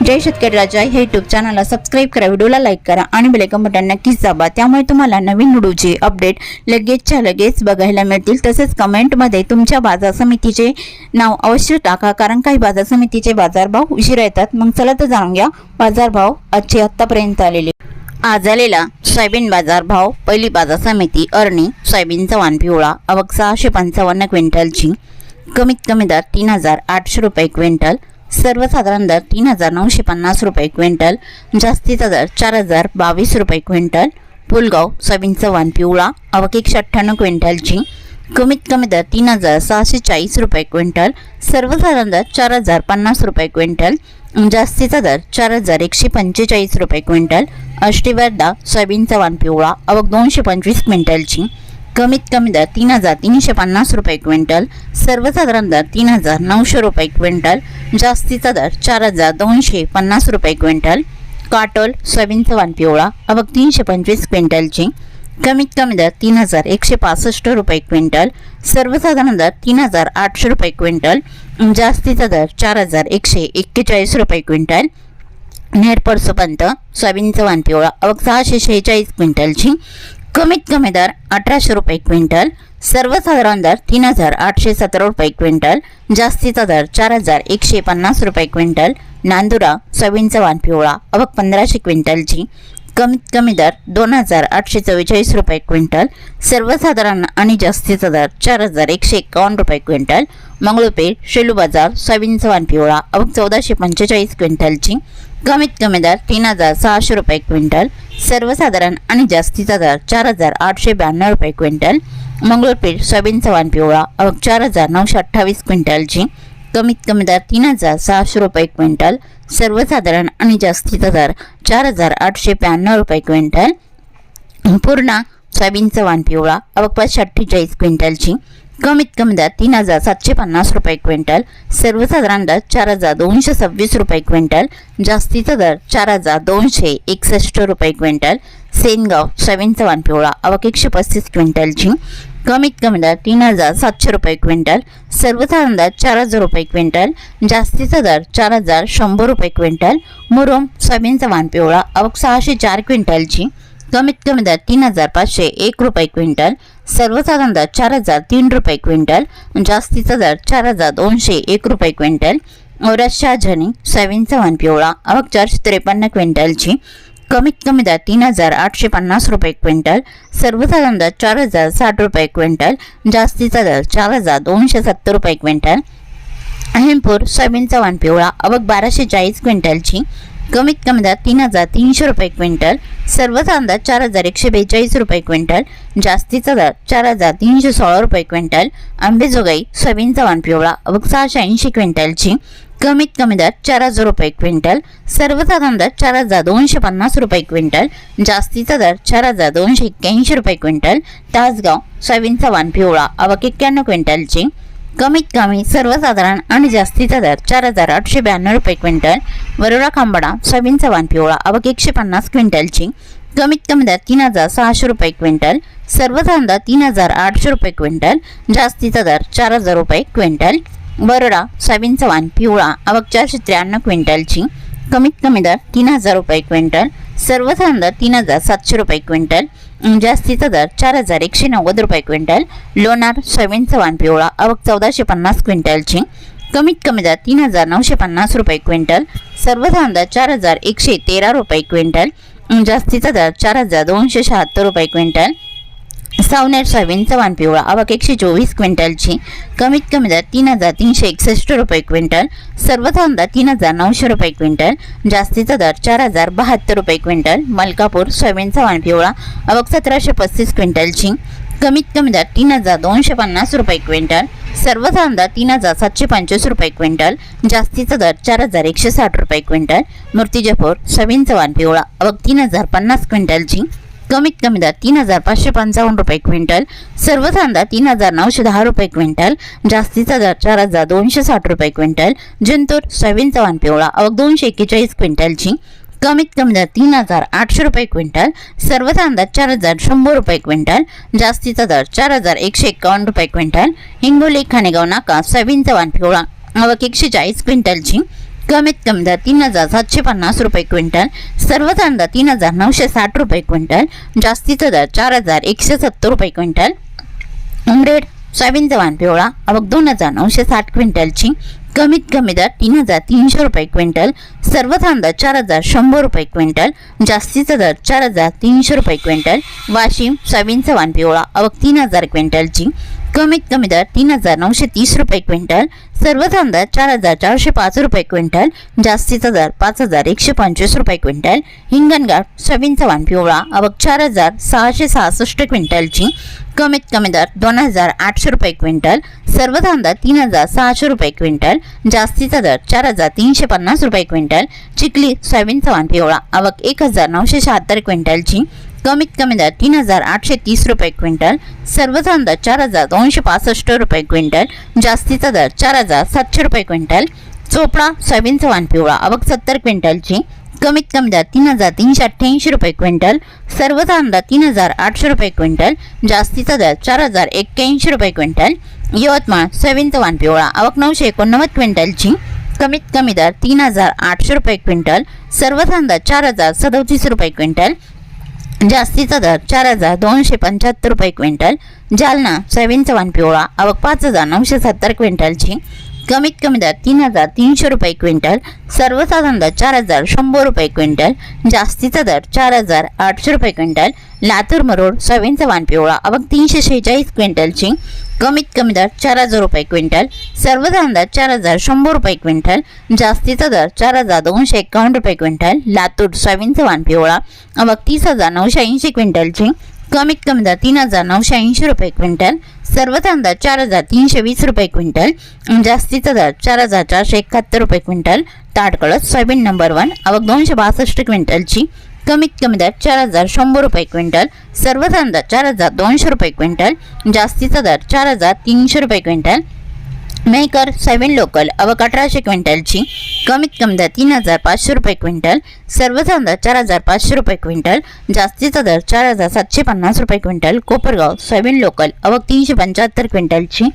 जय शेतकरी राजा हे युट्यूब चॅनलला सबस्क्राईब करा व्हिडिओला लाईक करा आणि बेलेकन बटन नक्कीच दाबा. त्यामुळे तुम्हाला नवीन व्हिडिओचे अपडेट लगेचच्या लगेच बघायला मिळतील. तसेच कमेंटमध्ये तुमच्या बाजार समितीचे नाव अवश्य टाका कारण काही बाजार समितीचे बाजारभाव उशिरा येतात. मग चला तर जाणून घ्या बाजारभाव आजचे आत्तापर्यंत आलेले. आज आलेला सोयाबीन बाजारभाव पहिली बाजार समिती अर्णी सोयाबीनचा वाण पिवळा अवक सहाशे पंचावन्न क्विंटलची. कमीत कमी दर तीन हजार आठशे रुपये क्विंटल. सर्वसाधारण दर तीन हजार नऊशे पन्नास रुपये क्विंटल जास्तीचा दर चार हजार बावीस रुपये क्विंटल पुलगाव सोयाबीनचा वाण पिवळा अवक एकशे अठ्ठ्याण्णव क्विंटलची कमीत कमी दर तीन हजार सहाशे चाळीस रुपये क्विंटल सर्वसाधारण दर चार हजार पन्नास रुपये क्विंटल जास्तीचा दर चार हजार एकशे पंचेचाळीस रुपये क्विंटल अष्टीवर्धा सोयाबीनचा वाण पिवळा अवक दोनशे पंचवीस क्विंटलची कमीत कमी दर तीन हजार तीनशे पन्नास रुपये क्विंटल सर्वसाधारण दर तीन हजार नऊशे रुपये क्विंटल जास्तीचा दर चार हजार दोनशे पन्नास रुपये क्विंटल काटोल सोयाबीनचा वाण पिवळा अवक तीनशे पंचवीस क्विंटलची. कमीत कमी दर तीन हजार एकशे पासष्ट रुपये क्विंटल सर्वसाधारण दर तीन हजार आठशे रुपये क्विंटल जास्तीचा दर चार हजार एकशे एक्केचाळीस रुपये क्विंटल. नेरपरसोपर्यंत सोयाबीनचा वाण पिवळा अवघ सहाशे शेहेचाळीस क्विंटलची. कमीत कमी दर अठराशे रुपये क्विंटल सर्वसाधारण दर तीन हजार आठशे सतरा रुपये क्विंटल जास्तीचा दर चार हजार एकशे पन्नास रुपये क्विंटल नांदुरा सोयाबीनचा वाण पिवळा अवघ पंधराशे क्विंटलची. कमीत कमी दर दोन हजार आठशे चव्वेचाळीस रुपये क्विंटल सर्वसाधारण आणि जास्तीचा दर चार हजार एकशे एकावन्न रुपये क्विंटल मंगळूरपेठ शेलू बाजार सोयाबीनचा वाण पिवळा अवघ चौदाशे पंचेचाळीस क्विंटलची. कमीत कमी दर तीन हजार सहाशे रुपये क्विंटल सर्वसाधारण आणि जास्तीचा दर चार हजार आठशे ब्याण्णव रुपये क्विंटल मंगळूरपीठ सोयाबीनचा वाण पिवळा चार हजार नऊशे अठ्ठावीस क्विंटलची कमीत कमी दर तीन हजार सहाशे रुपये क्विंटल सर्वसाधारण आणि जास्तीचा दर चार हजार आठशे ब्याण्णव रुपये क्विंटल पूर्णा सोयाबीनचा वाण पिवळा अवक पाचशे अठ्ठेचाळीस क्विंटलची कमीत कमी दर तीन हजार सातशे पन्नास रुपये क्विंटल सर्वसाधारण दर चार हजार दोनशे सव्वीस रुपये क्विंटल जास्तीचा दर चार हजार दोनशे एकसष्ट रुपये क्विंटल सेनगाव सोयाबीनचा चव्हाण पिवळा अवक एकशे पस्तीस क्विंटलची कमीत कमी दर तीन हजार सातशे रुपये क्विंटल सर्वसाधारण दर चार हजार रुपये क्विंटल जास्तीचा दर चार हजार शंभर रुपये क्विंटल मुरुम सोयाबीन चव्हाण पिवळा अवक सहाशे चार क्विंटलची कमीत कमी दर तीन हजार पाचशे एक रुपये क्विंटल सर्वसाधारण दर चार हजार तीन रुपये क्विंटल जास्तीचा दर चार हजार दोनशे एक रुपये क्विंटल औरत शहाजनी सोयाबीनचा वन पिवळा अवक चारशे त्रेपन्न क्विंटलची कमीत कमी दर तीन हजार आठशे पन्नास रुपये क्विंटल सर्वसाधारण दर चार हजार साठ रुपये क्विंटल जास्तीचा दर चार हजार दोनशे सत्तर रुपये क्विंटल. अहिमपूर सोयाबीनचा वन पिवळा अवक बाराशे चाळीस क्विंटलची कमीत कमी दर तीन हजार तीनशे रुपये क्विंटल सर्वचा अंदाज चार हजार एकशे बेचाळीस रुपये क्विंटल जास्तीचा दर चार हजार तीनशे सोळा रुपये क्विंटल आंबेजोगाई सोयाबीनचा वाण पिवळा अवक सहाशे ऐंशी क्विंटलची कमीत कमी दर चार हजार रुपये क्विंटल सर्वसाधारण दर चार हजार दोनशे पन्नास रुपये क्विंटल जास्तीचा दर चार हजार दोनशे एक्क्याऐंशी रुपये क्विंटल तासगाव सोयाबीनचा वाण पिवळा अवक एक्क्याण्णव क्विंटलची कमीत कमी सर्वसाधारण आणि जास्तीचा दर चार हजार आठशे ब्याण्णव रुपये क्विंटल वरोडा खांबाडा सोयाबीनचा वाण पिवळा अवघ एकशे पन्नास क्विंटलची कमीत कमी दर तीन हजार सहाशे रुपये क्विंटल सर्वसाधारण दर तीन हजार आठशे रुपये क्विंटल जास्तीचा दर चार हजार रुपये क्विंटल बरोडा सोयाबीनचा वाण पिवळा अवक चारशे त्र्याण्णव क्विंटलची कमीत कमी दर तीन हजार रुपये क्विंटल सर्वसाधारण दर तीन हजार सातशे रुपये क्विंटल जास्तीचा दर चार हजार एकशे नव्वद रुपये क्विंटल लोणार सोयाबीनचा वाण पिवळा अवक चौदाशे पन्नास क्विंटलची. कमीत कमी दर तीन हजार नऊशे पन्नास रुपये क्विंटल सर्वसाधारण दर चार हजार एकशे तेरा रुपये क्विंटल जास्तीचा दर चार हजार दोनशे शहात्तर रुपये क्विंटल सावनेर सोयाबीनचा वाण पिवळा. आवक एकशे चोवीस क्विंटलची. कमीत कमी दर तीन हजार तीनशे एकसष्ट रुपये क्विंटल. सर्वसाधारण दर तीन हजार नऊशे रुपये क्विंटल. जास्तीचा दर चार हजार बहात्तर रुपये क्विंटल. मलकापूर सोयाबीनचा वाण पिवळा. आवक सतराशे पस्तीस क्विंटलची. कमीत कमी दर तीन हजार दोनशे पन्नास रुपये क्विंटल. सर्वसाधारण दर तीन हजार सातशे पंचवीस रुपये क्विंटल. जास्तीचा दर चार हजार एकशे साठ रुपये क्विंटल. मूर्तिजापूर सोयाबीनचा वाण पिवळा. आवक तीन हजार पन्नास क्विंटलची. कमीत कमी दर तीन हजार पाचशे पंचावन्न रुपये क्विंटल सर्व कांदा तीन हजार नऊशे दहा रुपये क्विंटल जास्तीचा दर चार हजार दोनशे साठ रुपये क्विंटल जिंतूर सोयाबीनचा वाण पिवळा अवघ दोनशे एक्केचाळीस क्विंटलची कमीत कमी दर तीन हजार आठशे रुपये क्विंटल सर्व कांदा चार हजार शंभर रुपये क्विंटल जास्तीचा दर चार हजार एकशे एकावन्न रुपये क्विंटल हिंगोली खानेगाव नाका सोयाबीनचा वाण पिवळा आवक एकशे चाळीस क्विंटलची कमीत कमी दर तीन हजार सातशे पन्नास रुपये क्विंटल सर्व कांदा तीन हजार नऊशे साठ रुपये क्विंटल जास्तीचा दर चार हजार एकशे सत्तर रुपये क्विंटल. उमरेड सोयाबीनचा वाण पिवळा आवक दोन हजार नऊशे साठ क्विंटलची कमीत कमी दर तीन हजार तीनशे रुपये क्विंटल सर्व कांदा चार हजार शंभर रुपये क्विंटल जास्तीचा दर चार हजार तीनशे रुपये क्विंटल. वाशिम सोयाबीनचा वाण पिवळा आवक तीन हजार क्विंटलची कमीत कमी दर तीन हजार नऊशे तीस रुपये क्विंटल सर्व कांदा चार हजार चारशे पाच रुपये क्विंटल जास्तीचा दर पाच हजार एकशे पंचवीस रुपये क्विंटल हिंगणघाट सोयाबीनचा वाण पिवळा आवक चार हजार सहाशे सहासष्ट क्विंटलची कमीत कमी दर दोन हजार आठशे रुपये क्विंटल सर्व कांदा तीन हजार सहाशे रुपये क्विंटल जास्तीचा दर चार हजार तीनशे पन्नास रुपये क्विंटल चिखली सोयाबीनचा वाण पिवळा आवक एक हजार नऊशे शहात्तर क्विंटलची कमीत कमी दर तीन हजार आठशे तीस रुपये क्विंटल सर्व कांदा चार हजार दोनशे पासष्ट रुपये क्विंटल जास्तीचा दर चार हजार सातशे रुपये क्विंटल चोपडा सोयाबीनचा वाण पिवळा आवक सत्तर क्विंटलची कमीत कमी दर तीन हजार तीनशे अठ्ठ्याऐंशी रुपये क्विंटल सर्व कांदा तीन हजार आठशे रुपये क्विंटल जास्तीचा दर चार हजार एक्क्याऐंशी रुपये क्विंटल यवतमाळ सोयाबीनचा वाण पिवळा आवक नऊशे एकोणनव्वद क्विंटलची कमीत कमी दर तीन हजार आठशे रुपये क्विंटल सर्व कांदा चार हजार सदोतीस रुपये क्विंटल जास्तीचा दर चार हजार दोनशे पंच्याहत्तर रुपये क्विंटल जालना सोयाबीनचा वाण पिवळा आवक पाच हजार नऊशे सत्तर क्विंटलची कमीत कमी दर तीन हजार तीनशे रुपये क्विंटल सर्वसाधारण दर चार हजार शंभर रुपये क्विंटल जास्तीचा दर चार हजार आठशे रुपये क्विंटल लातूर मरोड सोयाबीनचा वाण पिवळा. आवक तीनशे शेहेचाळीस क्विंटलची कमीत कमी दर चार हजार रुपये क्विंटल. सर्वसाधारण दर चार हजार शंभर रुपये क्विंटल. जास्तीचा दर चार हजार दोनशे एकावन्न रुपये क्विंटल. लातूर सोयाबीनचा वाण पिवळा. आवक तीस हजार नऊशे ऐंशी क्विंटलची कमीत कमी दर तीन हजार नऊशे ऐंशी रुपये क्विंटल. सर्व दर चार हजार तीनशे वीस रुपये क्विंटल. जास्तीचा दर चार हजार चारशे एकाहत्तर रुपये क्विंटल. ताटकळत सोयाबीन नंबर वन. अवघ दोनशे बासष्ट क्विंटलची कमीत कमी दर चार हजार शंभर रुपये क्विंटल सर्व दर चार हजार दोनशे रुपये क्विंटल जास्तीचा दर चार हजार तीनशे रुपये क्विंटल मेकर सेवन लोकल अवक अठराशे क्विंटलची कमीत कमी दर तीन हजार पाचशे रुपये क्विंटल सर्व दर चार हजार पाचशे रुपये क्विंटल जास्तीचा दर चार हजार सातशे पन्नास रुपये क्विंटल कोपरगाव सोयाबीन लोकल अवक तीनशे पंच्याहत्तर क्विंटलची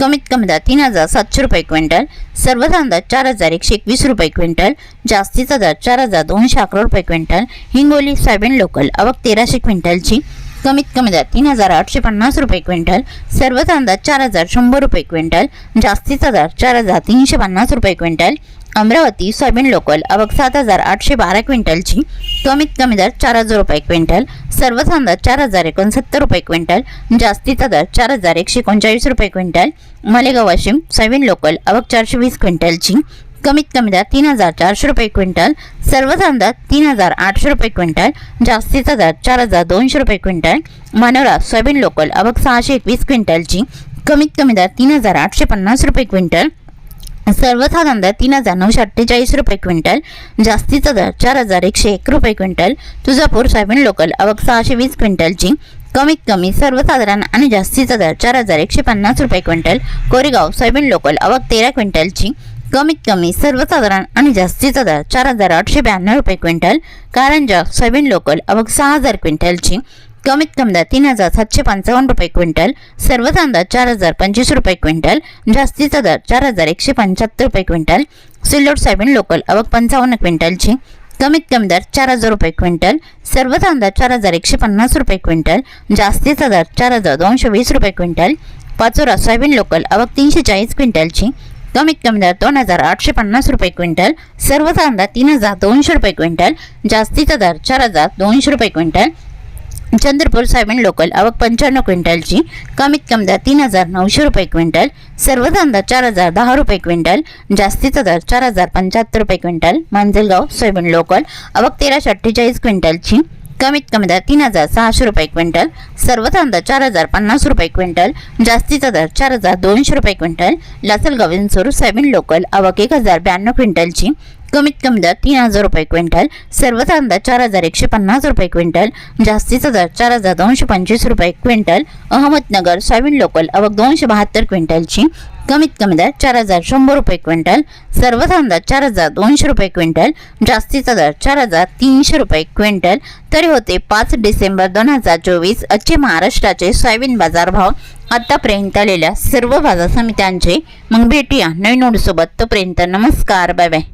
कमीत कमी दर तीन हजार सातशे रुपये क्विंटल सर्व दर चार हजार एकशे एकवीस रुपये क्विंटल जास्तीचा दर चार हजार दोनशे अकरा रुपये क्विंटल हिंगोली सोयाबीन लोकल अवक तेराशे क्विंटलची कमीत कमी दर तीन हजार आठशे पन्नास रुपये क्विंटल. सर्व कांदा चार हजार शंभर रुपये क्विंटल. जास्तीचा दर चार हजार तीनशे पन्नास रुपये क्विंटल. अमरावती सोयाबीन लोकल अवघ सात हजार आठशे बारा क्विंटलची. कमीत कमी दर चार हजार रुपये क्विंटल. सर्व कांदा चार हजार एकोणसत्तर रुपये क्विंटल. जास्तीचा दर चार हजार एकशे एकोणचाळीस रुपये quintal. Malegaon Washim soybean local अवघ चारशे वीस क्विंटलची. कमीत कमी दर तीन हजार चारशे रुपये क्विंटल सर्व दर तीन हजार आठशे रुपये क्विंटल जास्तीचा दर चार हजार दोनशे रुपये क्विंटल मनोरा सोयाबीन लोकल अबक सहाशे एकवीस क्विंटलची कमीत कमी दर तीन हजार आठशे पन्नास रुपये क्विंटल सर्वसाधारण दर तीन हजार नऊशे अठ्ठेचाळीस रुपये क्विंटल जास्तीचा दर चार हजार एकशे एक रुपये क्विंटल तुळजापूर सोयाबीन लोकल आवक सहाशे वीस क्विंटलची कमीत कमी सर्वसाधारण आणि जास्तीचा दर चार हजार एकशे पन्नास रुपये क्विंटल कोरेगाव सोयाबीन लोकल अवक तेरा क्विंटलची कमीत कमी सर्वसाधारण आणि जास्तीचा दर चार हजार आठशे ब्याण्णव रुपये क्विंटल कारंजा सोयाबीन लोकल आवक सहा हजार क्विंटलची कमीत कमी दर तीन हजार सातशे पंचावन्न रुपये क्विंटल सर्व कांदा चार हजार पंचवीस रुपये क्विंटल जास्तीचा दर चार हजार एकशे पंच्याहत्तर रुपये क्विंटल सिल्लोड सोयाबीन लोकल आवक पंचावन्न क्विंटलची कमीत कमी दर चार हजार रुपये क्विंटल सर्व कांदा चार हजार एकशे पन्नास रुपये क्विंटल जास्तीचा दर चार हजार दोनशे वीस रुपये क्विंटल पाचोरा सोयाबीन लोकल आवक तीनशे चाळीस क्विंटलची कमीत कमी दर दोन हजार आठशे पन्नास रुपये क्विंटल सर्व कांदा तीन हजार दोनशे रुपये क्विंटल जास्तीचा दर चार हजार दोनशे रुपये क्विंटल. चंद्रपूर सोयाबीन लोकल आवक पंच्याण्णव क्विंटलची कमीत कमी दर तीन हजार नऊशे रुपये क्विंटल सर्व कांदा चार हजार दहा रुपये क्विंटल जास्तीचा दर चार हजार पंच्याहत्तर रुपये क्विंटल. मांजलगाव सोयाबीन लोकल आवक तेराशे अठ्ठेचाळीस क्विंटलची. कमीत कमी दर तीन हजार सहाशे रुपये क्विंटल सर्व कांदा चार हजार पन्नास रुपये क्विंटल जास्तीचा दर चार हजार दोनशे रुपये quintal Lasalgaon Vinchur soybean local आवक एक हजार ब्याण्णव क्विंटलची कमीत कमी दर तीन हजार रुपये क्विंटल सर्व कांदा चार हजार एकशे पन्नास रुपये क्विंटल जास्तीचा दर चार हजार दोनशे पंचवीस रुपये क्विंटल अहमदनगर सोयाबीन लोकल अवघ दोनशे बहात्तर क्विंटलची कमीत कमी दर चार हजार शंभर रुपये क्विंटल सर्व कांदा चार हजार दोनशे रुपये क्विंटल जास्तीचा दर चार हजार तीनशे रुपये क्विंटल. तरी होते पाच डिसेंबर दोन हजार चोवीस आजचे महाराष्ट्राचे सोयाबीन बाजारभाव आतापर्यंत आलेल्या सर्व बाजार समित्यांचे. मग भेटूया नवीन नोडसोबत तोपर्यंत नमस्कार बाय बाय.